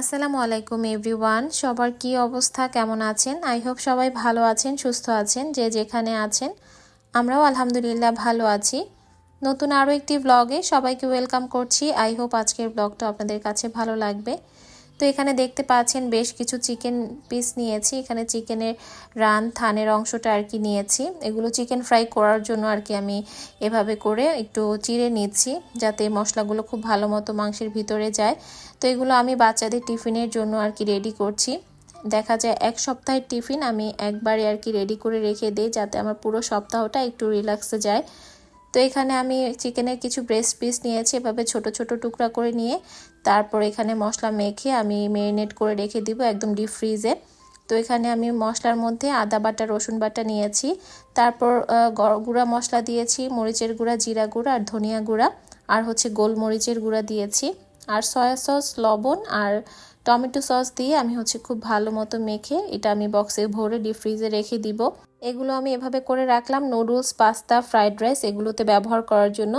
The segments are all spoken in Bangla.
আসসালামু আলাইকুম, এভরিওয়ান। সবার কি অবস্থা? কেমন আছেন? আই হোপ সবাই ভালো আছেন, সুস্থ আছেন, যে যেখানে আছেন। আমরাও আলহামদুলিল্লাহ ভালো আছি। নতুন আরও একটি ব্লগে সবাইকে ওয়েলকাম করছি। আই হোপ আজকের ব্লগটা আপনাদের কাছে ভালো লাগবে। তো এখানে দেখতে পাচ্ছেন বেশ কিছু চিকেন পিস নিয়েছি। এখানে চিকেনের রান, থানের অংশটা আর কি নিয়েছি। এগুলো চিকেন ফ্রাই করার জন্য আর কি আমি এভাবে করে একটু চিড়ে নিচ্ছি যাতে মশলাগুলো খুব ভালো মতো মাংসের ভিতরে যায়। তো এগুলো আমি বাচ্চাদের টিফিনের জন্য আর কি রেডি করছি। দেখা যায় এক সপ্তাহের টিফিন আমি একবারে আর কি রেডি করে রেখে দিই যাতে আমার পুরো সপ্তাহটা একটু রিল্যাক্সে যায়। তো এখানে আমি চিকেনের কিছু ব্রেস্ট পিস নিয়েছি, এভাবে ছোট ছোট টুকরা করে নিয়ে, তারপর এখানে মশলা মেখে আমি মেরিনেট করে রেখে দিব একদম ডিপ ফ্রিজে তো এখানে আমি মশলার মধ্যে আদা বাটা, রসুন বাটা নিয়েছি, তারপর গুঁড়া মশলা দিয়েছি, মরিচের গুঁড়া, জিরা গুঁড়া আর ধনিয়া গুঁড়া, আর হচ্ছে গোলমরিচের গুঁড়া দিয়েছি। আর সয়া সস, লবণ আর টমেটো সস দিয়ে আমি হচ্ছে খুব ভালো মতো মেখে এটা আমি বক্সে ভরে ডিপ ফ্রিজে রেখে দিব। এগুলো আমি এভাবে করে রাখলাম। নুডলস পাস্তা ফ্রাইড রাইস এগুলোতে ব্যবহার করার জন্য।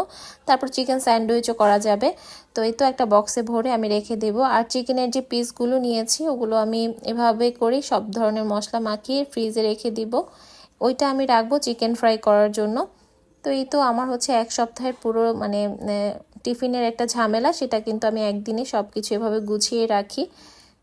তারপর চিকেন স্যান্ডউইচও করা যাবে। তো এই তো একটা বক্সে ভরে আমি রেখে দেব। আর চিকেনের যে পিসগুলো নিয়েছি, ওগুলো আমি এভাবে করে সব ধরনের মশলা মাখিয়ে ফ্রিজে রেখে দিব। ওইটা আমি রাখব চিকেন ফ্রাই করার জন্য। তো এই তো আমার হচ্ছে এক সপ্তাহের পুরো মানে টিফিনের একটা ঝামেলা। সেটা কিন্তু আমি একদিনে সব কিছু এভাবে গুছিয়ে রাখি।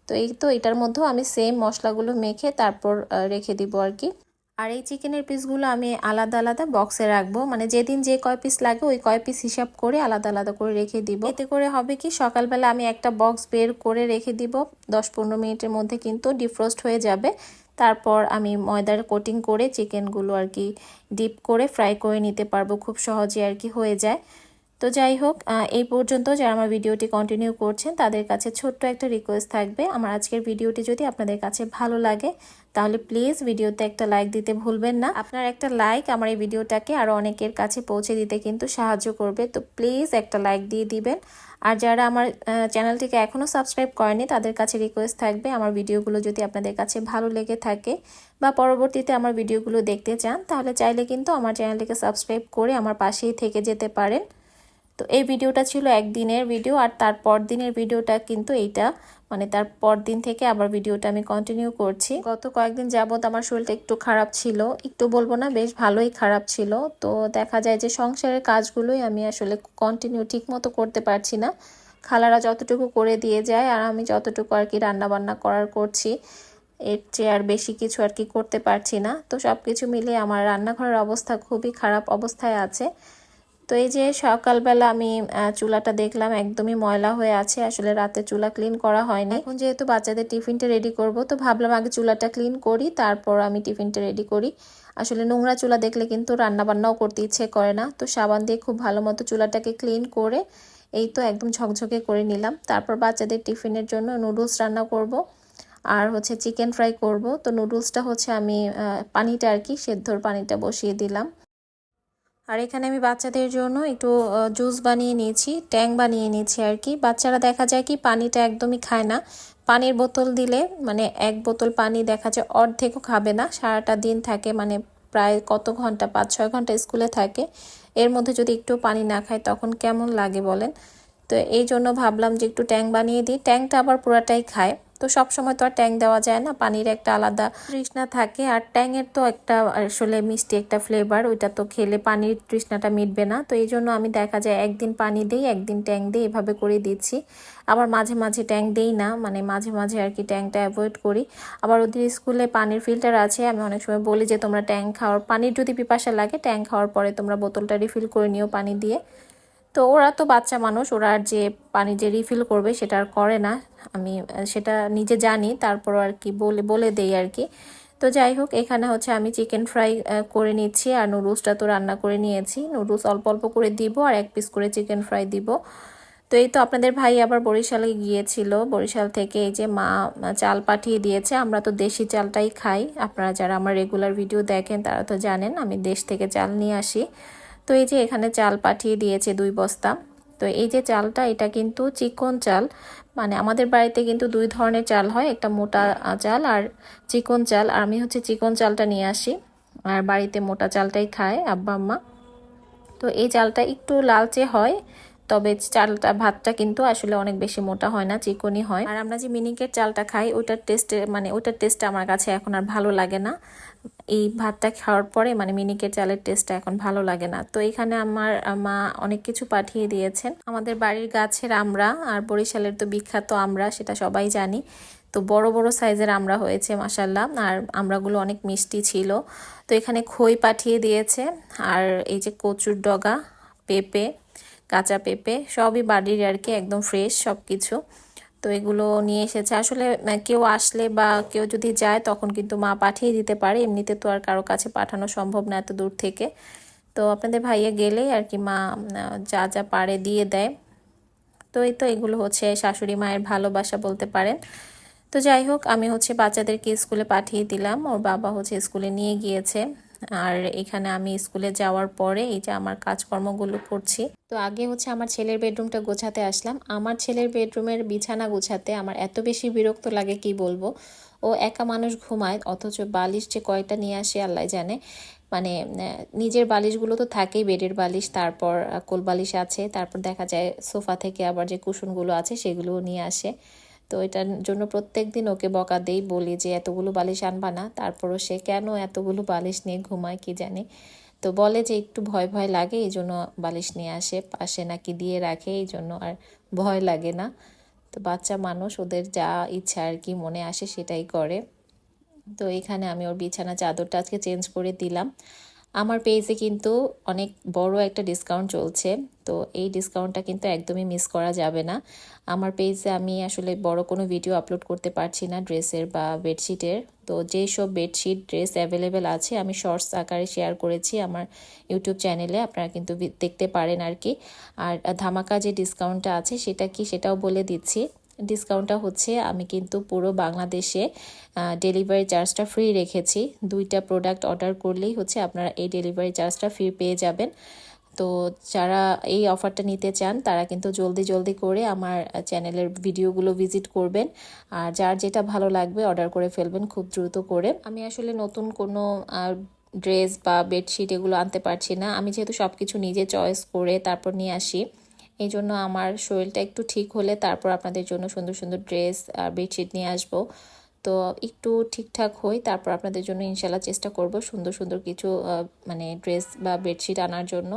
তো এই তো এটার মধ্যেও আমি সেম মশলাগুলো মেখে তারপর রেখে দিব আর কি। আর এই চিকেনের পিসগুলো আমি আলাদা আলাদা বক্সে রাখব। মানে যেদিন যে কয় পিস লাগে, ওই কয় পিস হিসাব করে আলাদা আলাদা করে রেখে দিব। এতে করে হবে কি, সকালবেলা আমি একটা বক্স বের করে রেখে দিব। দশ পনেরো মিনিটের মধ্যে কিন্তু ডিফ্রোস্ট হয়ে যাবে। তারপর আমি ময়দার কোটিং করে চিকেনগুলো আর কি ডিপ করে ফ্রাই করে নিতে পারব। খুব সহজে আর কি হয়ে যায়। তো যাই হোক এই পর্যন্ত যারা আমার ভিডিওটি কন্টিনিউ করছেন, তাদের কাছে ছোট্ট একটা রিকোয়েস্ট থাকবে। আমার আজকের ভিডিওটি যদি আপনাদের কাছে ভালো লাগে, তাহলে প্লিজ ভিডিওতে একটা লাইক দিতে ভুলবেন না। আপনার একটা লাইক আমার এই ভিডিওটাকে আরও অনেকের কাছে পৌঁছে দিতে কিন্তু সাহায্য করবে। তো প্লিজ একটা লাইক দিয়ে দিবেন। আর যারা আমার চ্যানেলটিকে এখনও সাবস্ক্রাইব করেনি তাদের কাছে রিকোয়েস্ট থাকবে আমার ভিডিওগুলো যদি আপনাদের কাছে ভালো লেগে থাকে বা পরবর্তীতে আমার ভিডিওগুলো দেখতে চান, তাহলে চাইলে কিন্তু আমার চ্যানেলটিকে সাবস্ক্রাইব করে আমার পাশেই থেকে যেতে পারেন। তো এই ভিডিওটা ছিল একদিনের ভিডিও আর তারপর দিনের ভিডিওটা কিন্তু এইটা। মানে তার পর দিন থেকে আবার ভিডিওটা আমি কন্টিনিউ করছি। গত কয়েকদিন যাবত আমার শরীরটা একটু খারাপ ছিল। একটু বলব না, বেশ ভালোই খারাপ ছিল। তো দেখা যায় যে সংসারের কাজগুলোই আমি আসলে কন্টিনিউ ঠিক মতো করতে পারছি না। খালারা যতটুকু করে দিয়ে যায় আর আমি যতটুকু আর কি রান্না বান্না করার করছি, এর চেয়ে আর বেশি কিছু আর কি করতে পারছি না। তো সব কিছু মিলিয়ে আমার রান্নাঘরের অবস্থা খুবই খারাপ অবস্থায় আছে। তো এই যে সকালবেলা আমি চুলাটা দেখলাম একদমই ময়লা হয়ে আছে, আসলে রাতে চুলা ক্লিন করা হয়নি। এখন যেহেতু বাচ্চাদের টিফিনটা রেডি করব, তো ভাবলাম আগে চুলাটা ক্লিন করি, তারপর আমি টিফিনটা রেডি করি। আসলে নোংরা চুলা দেখলে কিন্তু রান্না বান্নাও করতে ইচ্ছে করে না, তো সাবান দিয়ে খুব ভালো মতো চুলাটাকে ক্লিন করে এই তো একদম ঝকঝকে করে নিলাম। তারপর বাচ্চাদের টিফিনের জন্য নুডলস রান্না করব, আর হচ্ছে চিকেন ফ্রাই করব। তো নুডলসটা হচ্ছে আমি পানিটা আর কি, সেদ্ধর পানিটা বসিয়ে দিলাম। আর এখানে আমি বাচ্চাদের জন্য একটু জুস বানিয়ে নিয়েছি, ট্যাং বানিয়ে নিয়েছি আর কি। বাচ্চারা দেখা যায় কি পানিটা একদমই খায় না। পানির বোতল দিলে মানে এক বোতল পানি দেখা যায় অর্ধেকও খাবে না। সারাটা দিন থাকে মানে প্রায় কত ঘণ্টা, পাঁচ, ছয় ঘণ্টা স্কুলে থাকে। এর মধ্যে যদি একটু পানি না খায় তখন কেমন লাগে বলেন? তো এই জন্য ভাবলাম যে একটু ট্যাং বানিয়ে দিই। ট্যাংটা আবার পুরাটাই খায়। তো সব সময় তো আর ট্যাং দেওয়া যায় না, পানির একটা আলাদা তৃষ্ণা থাকে। আর ট্যাংয়ের তো একটা আসলে মিষ্টি একটা ফ্লেভার ওইটা তো খেলে পানির তৃষ্ণাটা মিটবে না। তো এই জন্য আমি দেখা যায় একদিন পানি দিই, একদিন ট্যাং দিই, এভাবে করে দিচ্ছি। আবার মাঝে মাঝে ট্যাং দেই না মানে মাঝে মাঝে আর কি ট্যাংটা অ্যাভয়েড করি। আবার ওদের স্কুলে পানির ফিল্টার আছে, আমি অনেক সময় বলি যে তোমরা ট্যাং খাওয়ার, পানির যদি পিপাসা লাগে, ট্যাং খাওয়ার পরে তোমরা বোতলটা রিফিল করে নিও পানি দিয়ে। তো ওরা তো বাচ্চা মানুষ, ওরা আর যে পানি যে রিফিল করবে সেটা আর করে না। আমি, সেটা নিজে জানি তারপর আর কি বলে বলে দেই আর কি। তো যাই হোক, এখানে হচ্ছে আমি চিকেন ফ্রাই করে নিচ্ছি আর নুডলসটা তো রান্না করে নিয়েছি। নুডলস অল্প অল্প করে দিব আর এক পিস করে চিকেন ফ্রাই দিব। তো এই তো আপনাদের ভাই আবার বরিশালে গিয়েছিল। বরিশাল থেকে এই যে মা চাল পাঠিয়ে দিয়েছে। আমরা তো দেশি চালটাই খাই। আপনারা যারা আমার রেগুলার ভিডিও দেখেন, তারা তো জানেন, আমি দেশ থেকে চাল নিয়ে আসি। তো এই যে এখানে চাল পাঠিয়ে দিয়েছে দুই বস্তা, তো এই যে চালটা, এটা কিন্তু চিকন চাল। মানে আমাদের বাড়িতে কিন্তু দুই ধরনের চাল হয়, একটা মোটা চাল আর চিকন চাল। আর আমি হচ্ছে চিকন চালটা নিয়ে আসি। আর বাড়িতে মোটা চালটাই খায় আব্বা আম্মা। তো এই চালটা একটু লালচে হয়, তবে চালটা, ভাতটা কিন্তু আসলে অনেক বেশি মোটা হয় না, চিকনই হয়। আর আমরা যে মিনিকেট চালটা খাই, ওটার টেস্টে মানে ওটার টেস্টটা আমার কাছে এখন আর ভালো লাগে না। এই ভাতটা খাওয়ার পরে মানে মিনিকেট চালের টেস্টটা এখন ভালো লাগে না। তো এখানে আমার মা অনেক কিছু পাঠিয়ে দিয়েছেন। আমাদের বাড়ির গাছের আমরা আর বরিশালের তো বিখ্যাত আমরা, সেটা সবাই জানি। তো বড় বড় সাইজের আমরা হয়েছে মাসাল্লাহ আর আমরাগুলো অনেক মিষ্টি ছিল। তো এখানে খই পাঠিয়ে দিয়েছে। আর এই যে কচুর ডগা, পেঁপে, কাঁচা পেঁপে, সবই বাড়ির আর কি, একদম ফ্রেশ সব কিছু তো এগুলো নিয়ে এসেছে। আসলে কেউ আসলে বা কেউ যদি যায়, তখন কিন্তু মা পাঠিয়ে দিতে পারে। এমনিতে তো আর কারও কাছে পাঠানো সম্ভব না এত দূর থেকে। তো আপনাদের ভাইয়া গেলেই আর কি মা যা যা পারে দিয়ে দেয়। তো এই তো এগুলো হচ্ছে শাশুড়ি মায়ের ভালোবাসা বলতে পারেন। তো যাই হোক, আমি হচ্ছে বাচ্চাদেরকে স্কুলে পাঠিয়ে দিলাম। ওর বাবা হচ্ছে স্কুলে নিয়ে গিয়েছে। আর এখানে আমি স্কুলে যাওয়ার পরে এই যে আমার কাজকর্মগুলো করছি। তো আগে হচ্ছে আমার ছেলের বেডরুমটা গোছাতে আসলাম। আমার ছেলের বেডরুমের বিছানা গোছাতে আমার এত বেশি বিরক্ত লাগে কি বলব? ও একা মানুষ ঘুমায়, অথচ বালিশ যে কয়টা নিয়ে আসে আল্লাহ জানে। মানে নিজের বালিশগুলো তো থাকেই, বেডের বালিশ, তারপর কোল বালিশ আছে, তারপর দেখা যায় সোফা থেকে আবার যে কুশনগুলো আছে, সেগুলোও নিয়ে আসে। তো এটার জন্য প্রত্যেক দিন ওকে বকা দেই, বলি যে এতগুলো বালিশ আনবা না। তারপরও সে কেন এতগুলো বালিশ নিয়ে ঘুমায় কি জানে। তো বলে যে একটু ভয় ভয় লাগে, এই জন্য বালিশ নিয়ে আসে, পাশে নাকি দিয়ে রাখে, এই জন্য আর ভয় লাগে না। তো বাচ্চা মানুষ, ওদের যা ইচ্ছা আর কি মনে আসে সেটাই করে। তো এখানে আমি ওর বিছানা চাদরটা আজকে চেঞ্জ করে দিলাম। আমার পেজে কিন্তু অনেক বড় একটা ডিসকাউন্ট চলছে। তো এই ডিসকাউন্টটা কিন্তু একদমই মিস করা যাবে না। আমার পেজে আমি আসলে বড় কোনো ভিডিও আপলোড করতে পারছি না ড্রেসের বা বেডশিটের তো যেই সব বেডশিট ড্রেস অ্যাভেলেবেল আছে, আমি শর্টস আকারে শেয়ার করেছি আমার ইউটিউব চ্যানেলে আপনারা কিন্তু দেখতে পারেন আর কি। আর ধামাকা যে ডিসকাউন্টটা আছে, সেটা কি সেটাও বলে দিচ্ছি। ডিসকাউন্টটা হচ্ছে, আমি কিন্তু পুরো বাংলাদেশে ডেলিভারি চার্জটা ফ্রি রেখেছি। দুইটা প্রোডাক্ট অর্ডার করলেই হচ্ছে আপনারা এই ডেলিভারি চার্জটা ফ্রি পেয়ে যাবেন। তো যারা এই অফারটা নিতে চান, তারা কিন্তু জলদি জলদি করে আমার চ্যানেলের ভিডিওগুলো ভিজিট করবেন। আর যার যেটা ভালো লাগবে অর্ডার করে ফেলবেন খুব দ্রুত করে। আমি আসলে নতুন কোনো ড্রেস বা বেডশিট এগুলো আনতে পারছি না। আমি যেহেতু সব কিছু নিজে চয়েস করে তারপর নিয়ে আসি। এই জন্য আমার শরীরটা একটু ঠিক হলে তারপর আপনাদের জন্য সুন্দর সুন্দর ড্রেস আর বেডশিট নিয়ে আসব। তো একটু ঠিকঠাক হই, তারপর আপনাদের জন্য ইনশাল্লাহ চেষ্টা করব সুন্দর সুন্দর কিছু মানে ড্রেস বা বেডশিট আনার জন্য।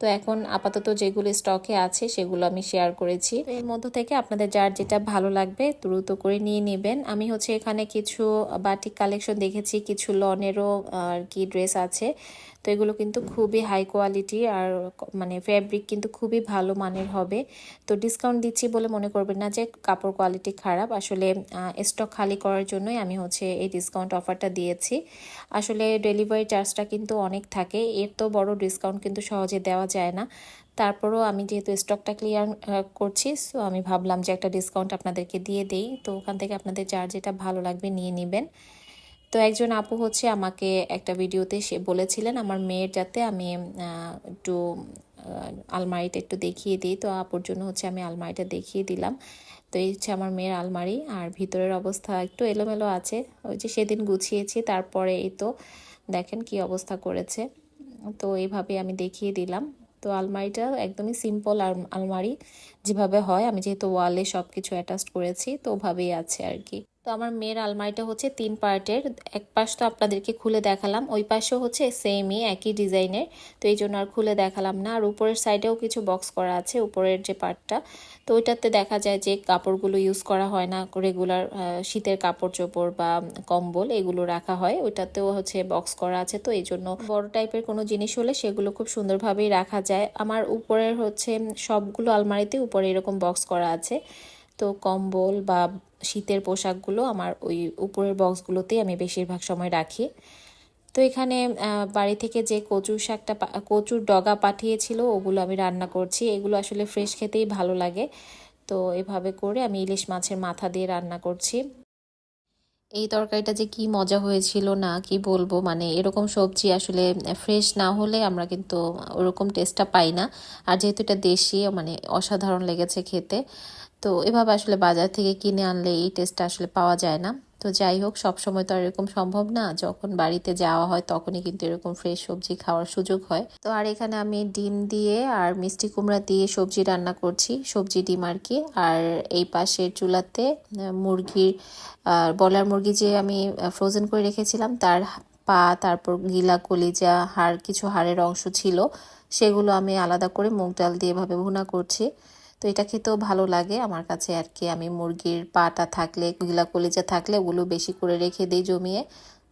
তো এখন আপাতত যেগুলো স্টকে আছে সেগুলো আমি শেয়ার করেছি। এর মধ্য থেকে আপনাদের যার যেটা ভালো লাগবে দ্রুত করে নিয়ে নেবেন। আমি হচ্ছে এখানে কিছু বাটিক কালেকশন দেখেছি, কিছু লনেরও আর কি ড্রেস আছে। তো এগুলো কিন্তু খুবই হাই কোয়ালিটি আর মানে ফ্যাব্রিক কিন্তু খুবই ভালো মানের হবে। তো ডিসকাউন্ট দিচ্ছি বলে মনে করবেন না যে কাপড় কোয়ালিটি খারাপ। আসলে স্টক খালি করার জন্যই আমি হচ্ছে এই ডিসকাউন্ট অফারটা দিয়েছি। আসলে ডেলিভারি চার্জটা কিন্তু অনেক থাকে। এর তো বড় ডিসকাউন্ট কিন্তু সহজে দেওয়া যায় না। তারপরও আমি যেহেতু স্টকটা ক্লিয়ার করছি সো আমি ভাবলাম যে একটা ডিসকাউন্ট আপনাদেরকে দিয়ে দেই। তো ওখান থেকে আপনাদের যার যেটা ভালো লাগবে নিয়ে নেবেন। তো একজন আপু হচ্ছে আমাকে একটা ভিডিওতে সে বলেছিলেন, আমার মেয়ের যাতে আমি একটু আলমারিটা একটু দেখিয়ে দিই। তো আপুর জন্য হচ্ছে আমি আলমারিটা দেখিয়ে দিলাম। তো এই হচ্ছে আমার মেয়ের আলমারি। আর ভিতরের অবস্থা একটু এলোমেলো আছে। ওই যে সেদিন গুছিয়েছি, তারপরে এই তো দেখেন কি অবস্থা করেছে। তো এইভাবে আমি দেখিয়ে দিলাম। তো আলমারিটা একদমই সিম্পল আলমারি যেভাবে হয়, আমি যেহেতু ওয়ালে সব কিছু অ্যাটাচ করেছি, তো ওভাবেই আছে আর কি। তো আমার মেয়ের আলমারিটা হচ্ছে তিন পার্টের। এক পাশ তো আপনাদেরকে খুলে দেখালাম, ওই পাশেও হচ্ছে সেমই একই ডিজাইনের। তো এই জন্য আর খুলে দেখালাম না। আর উপরের সাইডেও কিছু বক্স করা আছে, উপরের যে পার্টটা তো ওইটাতে দেখা যায় যে কাপড়গুলো ইউজ করা হয় না রেগুলার শীতের কাপড় চোপড় বা কম্বল এগুলো রাখা হয়। ওইটাতেও হচ্ছে বক্স করা আছে। তো এই জন্য বড় টাইপের কোনো জিনিস হলে সেগুলো খুব সুন্দরভাবেই রাখা যায়। আমার উপরের হচ্ছে সবগুলো আলমারিতে উপরে এরকম বক্স করা আছে। তো কম্বল বা শীতের পোশাকগুলো আমার ওই উপরের বক্সগুলোতেই আমি বেশিরভাগ সময় রাখি। তো এখানে বাড়ি থেকে যে কচুর শাকটা কচুর ডগা পাঠিয়েছিল, ওগুলো আমি রান্না করছি। এগুলো আসলে ফ্রেশ খেতেই ভালো লাগে। তো এভাবে করে আমি ইলিশ মাছের মাথা দিয়ে রান্না করছি। এই তরকারিটা যে কি মজা হয়েছিল না, কি বলব? মানে এরকম সবজি আসলে ফ্রেশ না হলে আমরা কিন্তু ওরকম টেস্টটা পাই না। আর যেহেতু এটা দেশি মানে অসাধারণ লেগেছে খেতে। তো এভাবে আসলে বাজার থেকে কিনে আনলে এই টেস্টটা আসলে পাওয়া যায় না। তো যাই হোক, সবসময় তো আর এরকম সম্ভব না। যখন বাড়িতে যাওয়া হয় তখনই কিন্তু এরকম ফ্রেশ সবজি খাওয়ার সুযোগ হয়। তো আর এখানে আমি ডিম দিয়ে আর মিষ্টি কুমড়া দিয়ে সবজি রান্না করছি, সবজি, ডিম আর কি। আর এই পাশের চুলাতে মুরগির আর বলার মুরগি যে আমি ফ্রোজেন করে রেখেছিলাম, তার পা, তারপর গিলা, কলিজা, হাড়, কিছু হাড়ের অংশ ছিল, সেগুলো আমি আলাদা করে মুগ ডাল দিয়ে এভাবে ভুনা করছি। তো এটা খেতেও ভালো লাগে। আমার কাছে আর কি আমি মুরগির পাটা থাকলে, গিলা কলিজা থাকলে ওগুলো বেশি করে রেখে দিই জমিয়ে।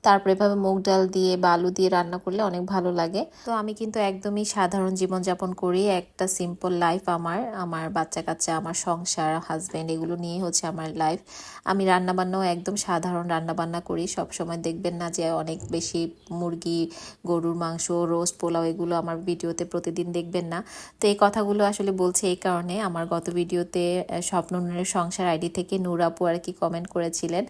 তারপরে এভাবে মুগ ডাল দিয়ে বা আলু দিয়ে রান্না করলে অনেক ভালো লাগে। তো আমি কিন্তু একদমই সাধারণ জীবনযাপন করি। একটা সিম্পল লাইফ আমার আমার বাচ্চা কাচ্চা আমার সংসার হাজব্যান্ড এগুলো নিয়ে হচ্ছে আমার লাইফ আমি রান্নাবান্নাও একদম সাধারণ রান্নাবান্না করি। সব সময় দেখবেন না যে অনেক বেশি মুরগি গরুর মাংস রোস্ট পোলাও এগুলো আমার ভিডিওতে প্রতিদিন দেখবেন না। তো এই কথাগুলো আসলে বলছে এই কারণে। আমার গত ভিডিওতে আহ, স্বপ্ন নূরের সংসার আইডি থেকে নূর আপু আর কি কমেন্ট করেছিলেন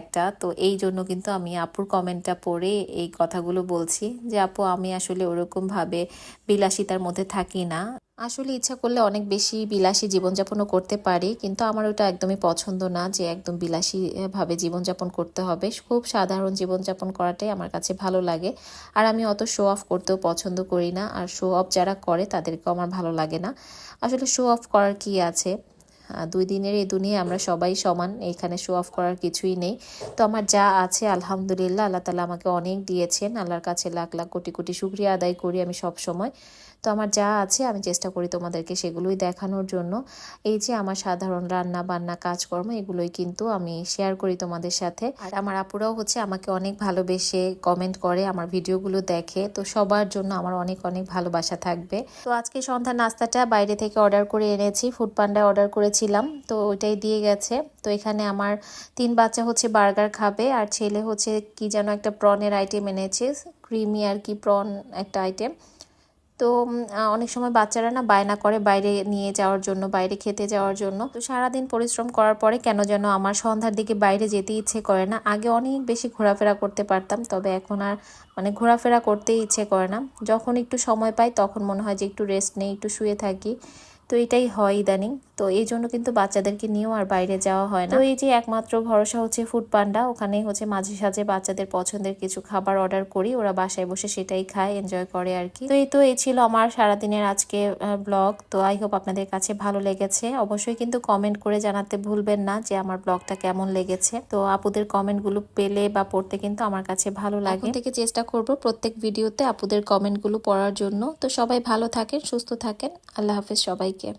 একটা। তো এই জন্য কিন্তু আমি আপুর কমেন্টটা পড়ে এই কথাগুলো বলছি যে আপু আমি আসলে ওরকমভাবে বিলাসিতার মধ্যে থাকি না। আসলে ইচ্ছা করলে অনেক বেশি বিলাসী জীবনযাপনও করতে পারি কিন্তু আমার ওটা একদমই পছন্দ না যে একদম বিলাসী আহ, ভাবে জীবনযাপন করতে হবে। খুব সাধারণ জীবনযাপন করাটাই আমার কাছে ভালো লাগে। আর আমি অত শো অফ করতেও পছন্দ করি না। আর শো অফ যারা করে তাদেরকেও আমার ভালো লাগে না। আসলে শো অফ করার কি আছে? দুই দিনের এই দুনিয়ায় আমরা সবাই সমান, এখানে শো অফ করার কিছুই নেই। তো আমার যা আছে, আলহামদুলিল্লাহ, আল্লাহ তালা আমাকে অনেক দিয়েছেন। আল্লাহর কাছে লাখ লাখ কোটি কোটি শুক্রিয়া আদায় করি আমি সব সময় তো আমার যা আছে আমি চেষ্টা করি তোমাদেরকে সেগুলোই দেখানোর জন্য। এই যে আমার সাধারণ রান্না বান্না কাজকর্ম, এগুলোই কিন্তু আমি শেয়ার করি তোমাদের সাথে। আর আমার আপুরাও হচ্ছে আমাকে অনেক ভালোবেসে কমেন্ট করে, আমার ভিডিওগুলো দেখে। তো সবার জন্য আমার অনেক অনেক ভালোবাসা থাকবে। তো আজকে সন্ধ্যা নাস্তাটা বাইরে থেকে অর্ডার করে এনেছি ফুড পান্ডা অর্ডার করেছিলাম। তো ওইটাই দিয়ে গেছে। তো এখানে আমার তিন বাচ্চা হচ্ছে বার্গার খাবে, আর ছেলে হচ্ছে কি যেন একটা প্রনের আইটেম এনেছে ক্রিমি আর কি প্রন একটা আইটেম তো অনেক সময় বাচ্চারা না বায়না করে বাইরে নিয়ে যাওয়ার জন্য, বাইরে খেতে যাওয়ার জন্য। তো সারাদিন পরিশ্রম করার পরে কেন যেন আমার সন্ধ্যার দিকে বাইরে যেতে ইচ্ছে করে না। আগে অনেক বেশি ঘোরাফেরা করতে পারতাম, তবে এখন আর মানে ঘোরাফেরা করতেই ইচ্ছে করে না। যখন একটু সময় পাই, তখন মনে হয় যে একটু রেস্ট নেই, একটু শুয়ে থাকি। তো এটাই হয় ইদানিং। তো এই জন্য কিন্তু বাচ্চাদেরকে নিয়েও আর বাইরে যাওয়া হয় না। তো এই যে একমাত্র ভরসা হচ্ছে ফুড পান্ডা ওখানেই হচ্ছে মাঝে সাঝে বাচ্চাদের পছন্দের কিছু খাবার অর্ডার করি ওরা বাসায় বসে সেটাই খায় এনজয় করে আর কি। তো এই তো এই ছিল আমার সারাদিনের আজকে ব্লগ তো আই হোপ আপনাদের কাছে ভালো লেগেছে। অবশ্যই কিন্তু কমেন্ট করে জানাতে ভুলবেন না যে আমার ব্লগটা কেমন লেগেছে। তো আপুদের কমেন্টগুলো পেলে বা পড়তে কিন্তু আমার কাছে ভালো লাগে। থেকে চেষ্টা করব প্রত্যেক ভিডিওতে আপুদের কমেন্টগুলো পড়ার জন্য। তো সবাই ভালো থাকেন সুস্থ থাকেন। আল্লাহ হাফেজ সবাইকে।